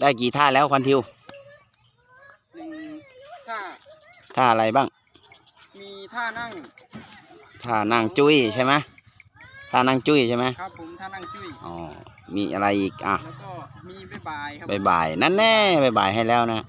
ได้กี่ท่าแล้วควันทิวหนึ่งท่าท่าอะไรบ้าง มีท่านั่ง ท่านั่งจุ้ยใช่ไหมท่านั่งจุ้ยใช่ไหมครับผมท่านั่งจุ้ยอ๋อมีอะไรอีกอะแล้วก็มีบ๊ายบายครับบายบายนั่นแน่บายบายให้แล้วนะ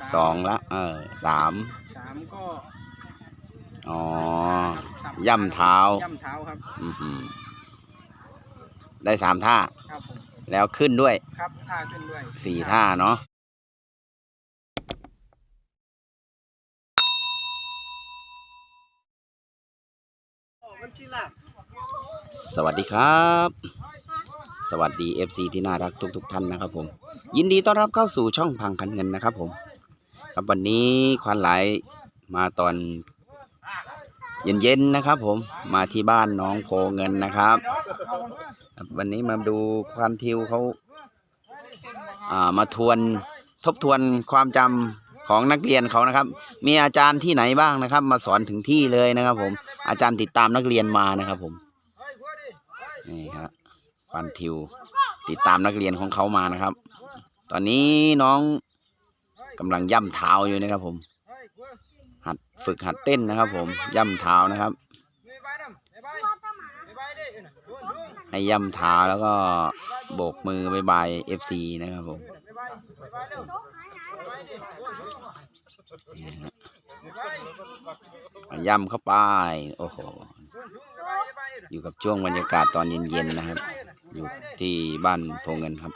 สามสองละเออสามสามก็อ๋อสับย่ำเท้าย่ำเท้าครับอือหือได้สามท่าครับผม แล้วขึ้นด้วยครับท่าขึ้นด้วยสี่ท่าเนาะมันที่หลักสวัสดีครับ สวัสดี FC ที่น่ารักทุกๆท่านนะครับผม ยินดีต้อนรับเข้าสู่ช่องพังคันเงินนะครับผม ครับวันนี้ควานไหลมาตอน เย็นๆนะครับ ผมมาที่บ้านน้องโพเงินนะครับ วันนี้มาดูควานทิวเขาอ่ามาทวนทบทวนความจำของนักเรียนเขานะครับ มีอาจารย์ที่ไหนบ้างนะครับ มาสอนถึงที่เลยนะครับ ผมอาจารย์ติดตามนักเรียนมานะครับ ผมนี่ครับควานทิวติดตามนักเรียนของเขามานะครับ ตอนนี้น้องกำลังย่ำเท้าอยู่นะครับผม หัดฝึกหัดเต้นนะครับ ผมย่ำเท้านะครับ ให้ย่ำเท้าแล้วก็โบกมือบายบายเอฟซีนะครับผมนี่ฮะมาย่ำเข้าไป โอ้โห อยู่กับช่วงบรรยากาศตอนเย็นๆนะครับ อยู่ที่บ้านโพเงินครับ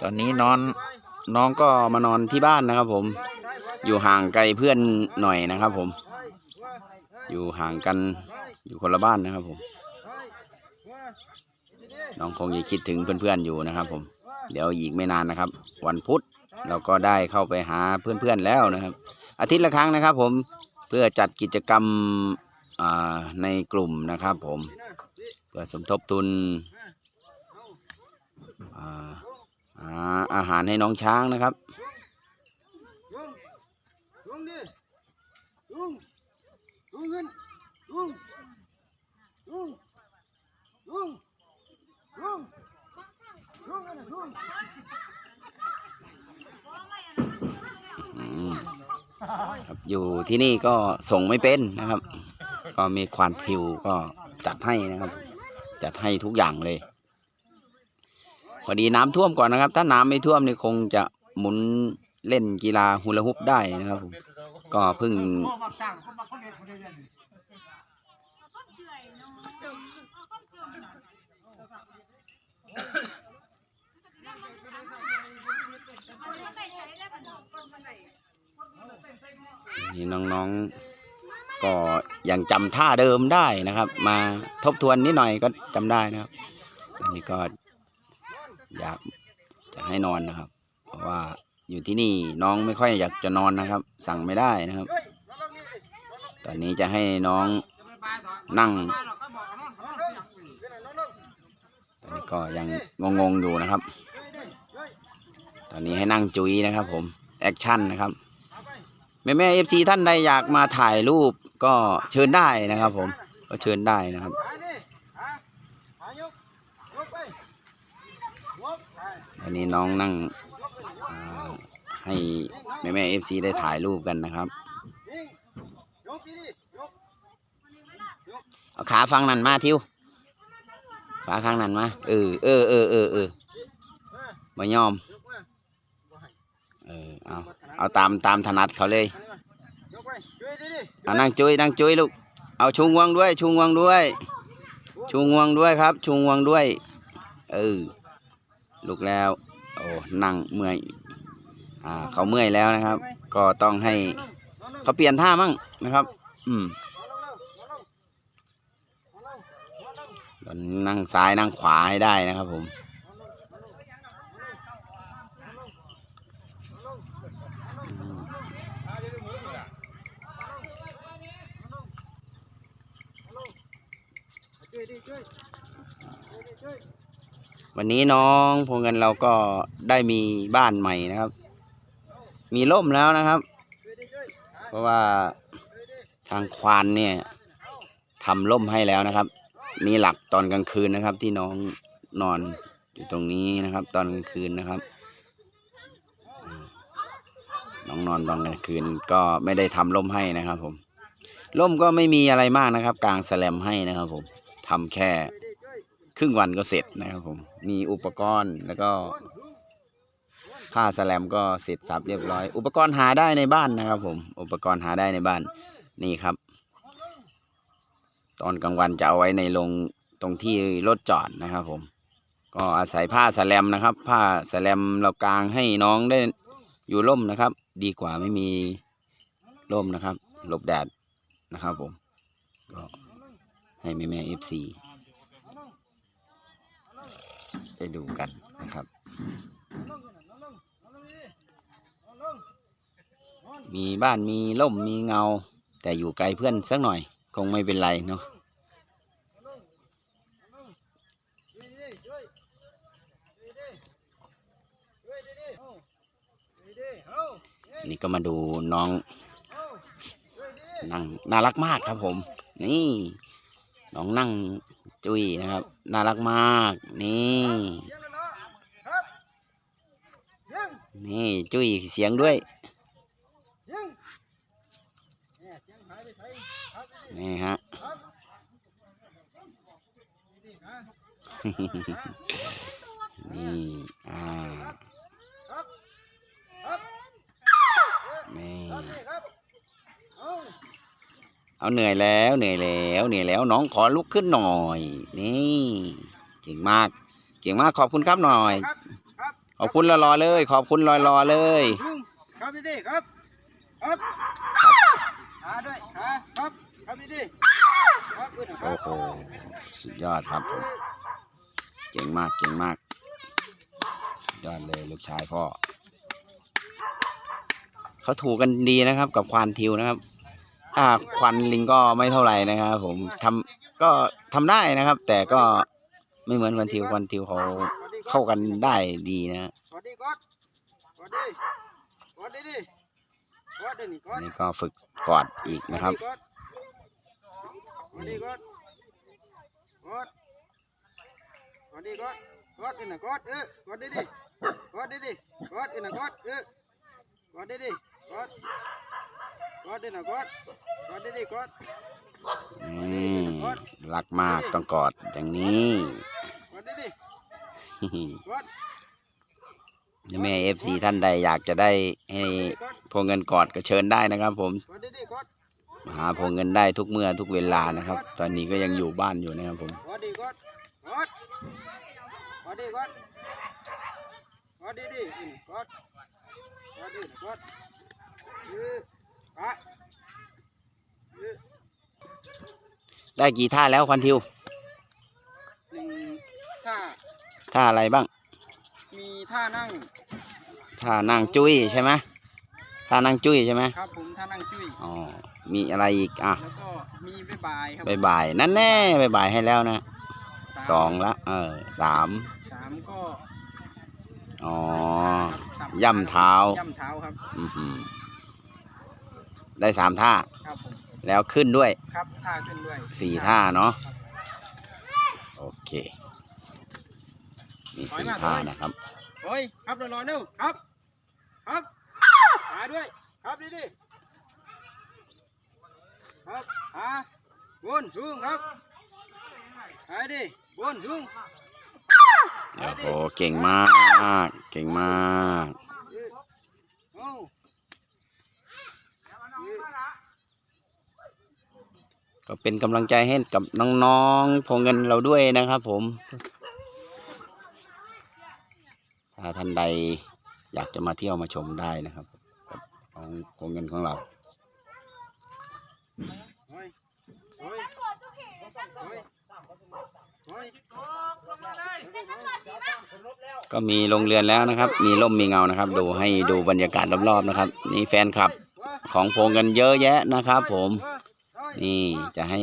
ตอนนี้นอนน้องก็มานอนที่บ้านนะครับผม อยู่ห่างไกลเพื่อนหน่อยนะครับผม อยู่ห่างกันอยู่คนละบ้านนะครับผม น้องคงจะคิดถึงเพื่อนๆอยู่นะครับผม เดี๋ยวอีกไม่นานนะครับ วันพุธเราก็ได้เข้าไปหาเพื่อนๆแล้วนะครับ อาทิตย์ละครั้งนะครับผมเพื่อจัดกิจกรรมในกลุ่มนะครับผม เพื่อสมทบทุนอ่า อาหารให้น้องช้างนะครับลุงลุงดิลุงลุงขึ้นลุงลุงลุงลุงลุงลุงอืมครับอยู่ที่นี่ก็ส่งไม่เป็นนะครับ ก็มีควานพิวก็จัดให้นะครับ จัดให้ทุกอย่างเลย พอดีน้ำท่วมก่อนนะครับ ถ้าน้ำไม่ท่วมนี่คงจะหมุนเล่นกีฬาฮูลาฮุปได้นะครับผมก็เพิ่งนี่น้องๆ ก็ยังจำท่าเดิมได้นะครับ มาทบทวนนิดหน่อยก็จำได้นะครับ อันนี้ก็ อยากจะให้นอนนะครับ เพราะว่าอยู่ที่นี่น้องไม่ค่อยอยากจะนอนนะครับ สั่งไม่ได้นะครับ ตอนนี้จะให้น้องนั่ง ตอนนี้ก็ยังงงๆอยู่นะครับ ตอนนี้ให้นั่งจุยนะครับ ผมแอคชั่นนะครับแม่แม่เอฟซีท่านใดอยากมาถ่ายรูปก็เชิญได้นะครับ ผมก็เชิญได้นะครับ หานี่หาหายกยกไปยกไป อันนี้น้องนั่งให้แม่แม่เอฟซีได้ถ่ายรูปกันนะครับเอาขาฟังนั่นมาทิวขาข้างนั่นมาเออเออเออเออเออมายอมเออเอาเอาตามตามถนัดเขาเลยอันนี้มายกไปช่วยดีๆเอานั่งจุยนั่งจุยลูกเอาชูงวงด้วย ชูงวงด้วย ชูงวงด้วยครับ ชูงวงด้วยเออ ลุกแล้ว โอ้นั่งเมื่อยอ่าเขาเมื่อยแล้วนะครับ ก็ต้องให้เขาเปลี่ยนท่ามั่งนะครับ อืมนั่งซ้ายนั่งขวาให้ได้นะครับผมวั วันนี้น้องพงเงินเราก็ได้มีบ้านใหม่นะครับ มีร่มแล้วนะครับ เพราะว่าทางควานเนี่ยทำร่มให้แล้วนะครับ มีหลักตอนกลางคืนนะครับ ที่น้องนอนอยู่ตรงนี้นะครับ ตอนกลางคืนนะครับ น้องนอนตอนกลางคืนก็ไม่ได้ทำร่มให้นะครับ ผมร่มก็ไม่มีอะไรมากนะครับ กลางแสลมให้นะครับ ผมทำแค่ ครึ่งวันก็เสร็จนะครับผม มีอุปกรณ์แล้วก็ผ้าแสลมก็เสร็จสับเรียบร้อย อุปกรณ์หาได้ในบ้านนะครับ ผม อุปกรณ์หาได้ในบ้านนี่ครับ ตอนกลางวันจะเอาไว้ในโรงตรงที่รถจอดนะครับ ผม ก็อาศัยผ้าสแลมนะครับ ผ้าสแลมเรากางให้น้องได้อยู่ร่มนะครับ ดีกว่าไม่มีร่มนะครับ หลบแดดนะครับผมก็ให้แม่แม่เอฟซี ได้ดูกันนะครับ มีบ้านมีร่มมีเงา แต่อยู่ไกลเพื่อนสักหน่อย คงไม่เป็นไรเนาะนี่ก็มาดูน้องนั่งน่ารักมากครับผม นี่ น้องนั่งจุ้ยนะครับ น่ารักมาก นี่ นี่จุ้ยเสียงด้วย นี่ฮะ นี่ อ่า เอาเหนื่อยแล้วเหนื่อยแล้วเหนื่อยแล้วน้องขอลุกขึ้นหน่อย นี่เก่งมาก เก่งมากขอบคุณครับหน่อย ขอบคุณรอๆเลย ขอบคุณรอๆเลย ครับดีๆครับครับครับขาด้วยขาครับครับดีๆครับขึ้นนะครัโอ้โหสุดยอดครับผมเก่งมากเก่งมากยอดเลยลูกชายพ่อเขาถูกกันดีนะครับ กับควานทิวนะครับ อ่าควันลิงก็ไม่เท่าไหร่นะครับ ผมทำก็ทำได้นะครับ แต่ก็ไม่เหมือนควันทิวควันทิวเขาเข้ากันได้ดีนะ สวัสดีก๊อตสวัสดีสวัสดีดิก๊อตเดี๋ยวนี้ก๊อตนี่ก็ฝึกกอดอีกนะครับ สวัสดีก๊อตก๊อตสวัสดีก๊อตก๊อตเอ็นะก๊อตเออก๊อตดิดิก๊อตดิดิก๊อตเอ็นะก๊อตเออก๊อตดิดิก๊อต ก๊อตเอ็นะก๊อตก๊อตดิดิก๊อตอืมรักมากต้องกอดอย่างนี้ก๊อตดิดิก๊อตแม่เอฟซีท่านใดอยากจะได้ให้พวงเงินกอดก็เชิญได้นะครับ ผมก๊อตดิดิก๊อตมาหาพวงเงินได้ทุกเมื่อทุกเวลานะครับ ตอนนี้ก็ยังอยู่บ้านอยู่นะครับผมก๊อตดิ ก๊อตก๊อตก๊อตดิก๊อตก๊อตดิดิอืมก๊อตก๊อตดิก๊อตเออปะเออได้กี่ท่าแล้วควันทิวหนึ่งท่า ท่าอะไรบ้าง มีท่านั่ง ท่านั่งจุ้ยใช่ไหมท่านั่งจุ้ยใช่ไหมครับผมท่านั่งจุ้ย อ๋อ มีอะไรอีกอะ แล้วก็มีบ๊ายบายครับบายบายนั่นแน่บายบายให้แล้วนะามสองละ เออสามสามก็ อ๋อสับย่ำเท้าย่ำเท้าครับ อือหือ ได้สามท่า ครับผมแล้วขึ้นด้วย ครับท่าขึ้นด้วยสี่ท่าเนาะโอเค มีสี่ท่านะครับ โอ้ยครับรอๆเร็วครับ ครับขาด้วย ครับดีดีครับขาบนสูงครับขาดิบนสูง โอ้โห เก่งมาก เก่งมาก เออเอาเออ ก็เป็นกำลังใจให้กับน้องๆพงเงินเราด้วยนะครับ ผม ถ้าท่านใดอยากจะมาเที่ยวมาชมได้นะครับกับน้องพงเงินของเราก็มีโรงเรือนแล้วนะครับ มีร่มมีเงานะครับ ดูให้ดูบรรยากาศรอบๆนะครับ นี่แฟนคลับของพงเงินเยอะแยะนะครับ ผม นี่จะให้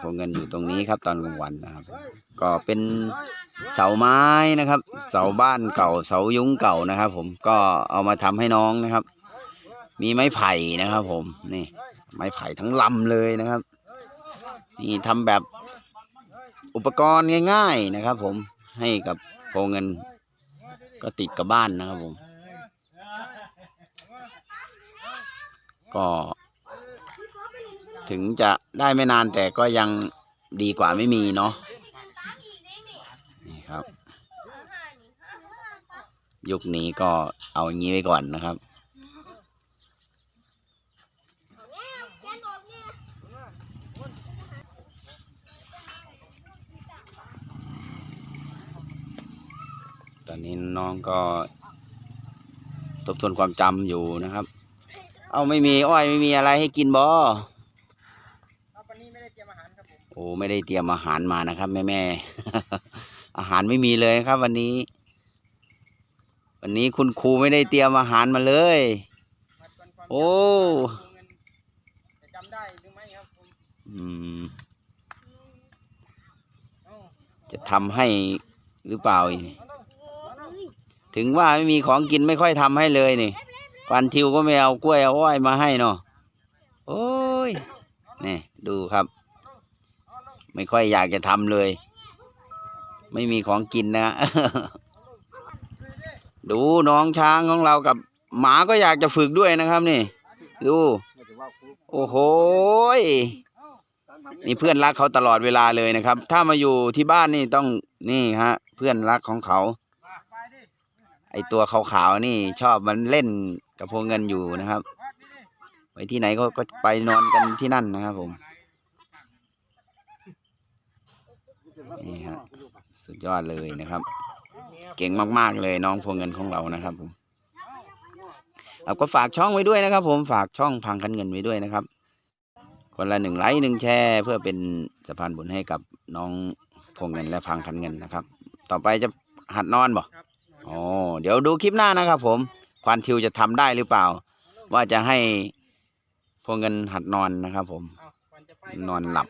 พวงเงินอยู่ตรงนี้ครับ ตอนกลางวันนะครับ ก็เป็นเสาไม้นะครับ เสาบ้านเก่าเสายุ้งเก่านะครับ ผมก็เอามาทำให้น้องนะครับ มีไม้ไผ่นะครับ ผมนี่ ไม้ไผ่ทั้งลำเลยนะครับ นี่ทำแบบอุปกรณ์ง่าย ๆนะครับ ผมให้กับโพเงินก็ติดกับบ้านนะครับผม ก็ ถึงจะได้ไม่นานแต่ก็ยังดีกว่าไม่มีเนาะนี่ครับ ยุคนี้ก็เอาอย่างนี้ไว้ก่อนนะครับ ตอนนี้น้องก็ทบทวนความจำอยู่นะครับ เอาไม่มีอ้อยไม่มีอะไรให้กินบ่ค โอ้ไม่ได้เตรียมอาหารมานะครับ แม่แม่อาหารไม่มีเลยครับ วันนี้ วันนี้คุณครูไม่ได้เตรียมอาหารมาเลย โอ้จำเงินจะจำได้หรือไม่ครับอืมจะทำให้หรือเปล่า ถึงว่าไม่มีของกินไม่ค่อยทำให้เลยนี่ปันทิวก็ไม่เอากล้วยเอาอ้อยมาให้เนาะโอ้ยนี่ดูครับ ไม่ค่อยอยากจะทำเลย ไม่มีของกินนะ ดูน้องช้างของเรากับหมาก็อยากจะฝึกด้วยนะครับนี่ ดู โอ้โหยนี่เพื่อนรักเขาตลอดเวลาเลยนะครับ ถ้ามาอยู่ที่บ้านนี่ต้องนี่ฮะ เพื่อนรักของเขา ไอตัวขาวๆนี่ ชอบมันเล่นกับพวงเงินอยู่นะครับ ไปที่ไหนก็ก็ไปนอนกันที่นั่นนะครับผม นี่ฮะสุดยอดเลยนะครับ เก่งมากๆเลยน้องพวงเงินของเรานะครับผมเอาก็ฝากช่องไว้ด้วยนะครับ ผมฝากช่องพังคันเงินไว้ด้วยนะครับ คนละหนึ่งไลค์หนึ่งแชร์เพื่อเป็นสะพานบุญให้กับน้องพวงเงินและพังคันเงินนะครับ ต่อไปจะหัดนอนบ่ครับอ๋อเดี๋ยวดูคลิปหน้านะครับ ผมควานทิวจะทำได้หรือเปล่า ว่าจะให้พวงเงินหัดนอนนะครับ ผมเอาก่อนจะไปนอนหลับ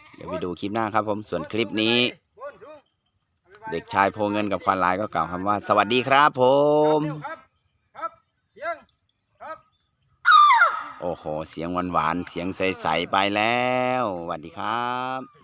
เด้อบ๊ายบายสวัสดีครับกันเด้อบนชูเดี๋ยวไปดูคลิปหน้าครับผม ส่วนคลิปนี้บนชูบ๊บเด็กชายโพเงินกับควานลายก็กล่าวคำว่า สวัสดีครับผมครับครับเสียงครับโอ้โห เสียงหวานๆ เสียงใส ๆ ไปแล้วสวัสดีครับ